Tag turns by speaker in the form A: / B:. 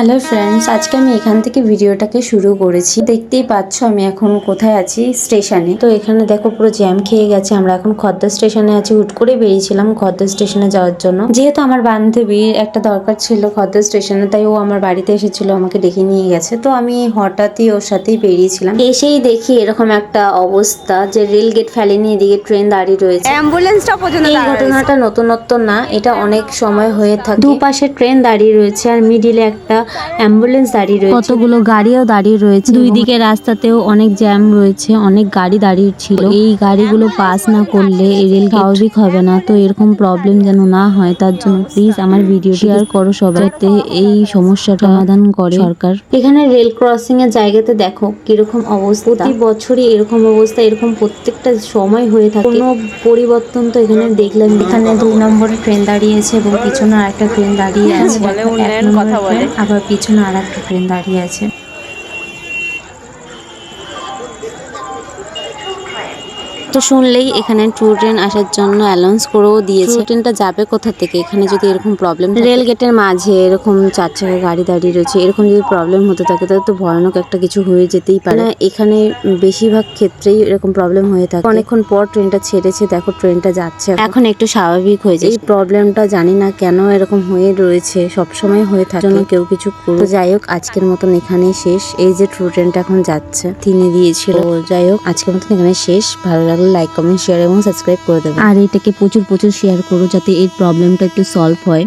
A: Hello friends আজকে আমি এখান থেকে ভিডিওটাকে শুরু করেছি। দেখতেই পাচ্ছ আমি এখন কোথায় আছি? স্টেশনে। তো এখানে দেখো পুরো জ্যাম খেয়ে গেছে। আমরা এখন খদ্দার স্টেশনে আছি। হুট করে বেরিয়েছিলাম খদ্দার স্টেশনে যাওয়ার জন্য। যেহেতু আমার বান্ধবীর একটা দরকার ছিল খদ্দার স্টেশনে তাই ও আমার বাড়িতে এসেছিল আমাকে ডেকে নিয়ে গেছে। তো আমি হঠাৎই ওর সাথেই বেরিয়েছিলাম। এসেই দেখি এরকম একটা অবস্থা যে রেল গেট ফেলেনি এদিকে ট্রেন দাঁড়িয়ে রয়েছে।
B: অ্যাম্বুলেন্সটা পর্যন্ত
A: এই। ঘটনাটা নতুনত্ব না এটা অনেক সময় হয়ে থাকে। দুপাশে ট্রেন দাঁড়িয়ে রয়েছে আর মিডিলে একটা অ্যাম্বুলেন্স দাঁড়িয়ে রয়েছে। কতগুলো গাড়িও দাঁড়িয়ে রয়েছে। দুই দিকে রাস্তাতেও অনেক জ্যাম রয়েছে অনেক গাড়ি দাঁড়িয়ে ছিল। এই গাড়িগুলো পাস না করলে এই রেল স্বাভাবিক হবে না। তো এরকম প্রবলেম যেন না হয় তার জন্য প্লিজ আমার ভিডিও শেয়ার করো সবাই যাতে এই সমস্যাটা সমাধান করে সরকার। এখানে রেল ক্রসিং এর জায়গাতে দেখো কীরকম অবস্থা। প্রতি বছরই এরকম অবস্থা এরকম প্রত্যেকটা সময় হয়ে থাকে। কোনো পরিবর্তন তো এখানে দেখলাম এখানে দুই নম্বরে ট্রেন দাঁড়িয়েছে এবং পিছনে আরেকটা ট্রেন দাঁড়িয়ে আছে।
B: বলে,
A: আবার পিছনে আর একটা ট্রেন দাঁড়িয়ে আছে। তো শুনলেই এখানে ট্যুর ট্রেন আসার জন্য অ্যালাউন্স করেও দিয়েছে। ট্রেনটা যাবে কোথা থেকে? এখানে যদি এরকম প্রবলেম রেল গেটের মাঝে এরকম চার চাকা গাড়ি দাঁড়িয়ে রয়েছে এরকম যদি প্রবলেম হতে থাকে তাহলে তো ভয়ানক একটা কিছু হয়ে যেতেই পারে। এখানে বেশিরভাগ ক্ষেত্রেই এরকম প্রবলেম হয়ে থাকে। অনেকক্ষণ পর ট্রেনটা ছেড়েছে দেখো ট্রেনটা যাচ্ছে এখন। একটু স্বাভাবিক হয়ে যায়। এই প্রবলেমটা জানি না কেন এরকম হয়ে রয়েছে সব সময় হয়ে থাকে। জন্য কেউ কিছু করো যাই হোক আজকের মতন এখানেই শেষ। এই যে ট্রু ট্রেনটা এখন যাচ্ছে তিনি দিয়েছিল। যাই হোক। আজকের মতন এখানে শেষ। ভালো লাগলে লাইক কমেন্ট শেয়ার এবং সাবস্ক্রাইব করে দেবে আর এটাকে প্রচুর প্রচুর শেয়ার করো যাতে এই প্রবলেমটা একটু সলভ হয়।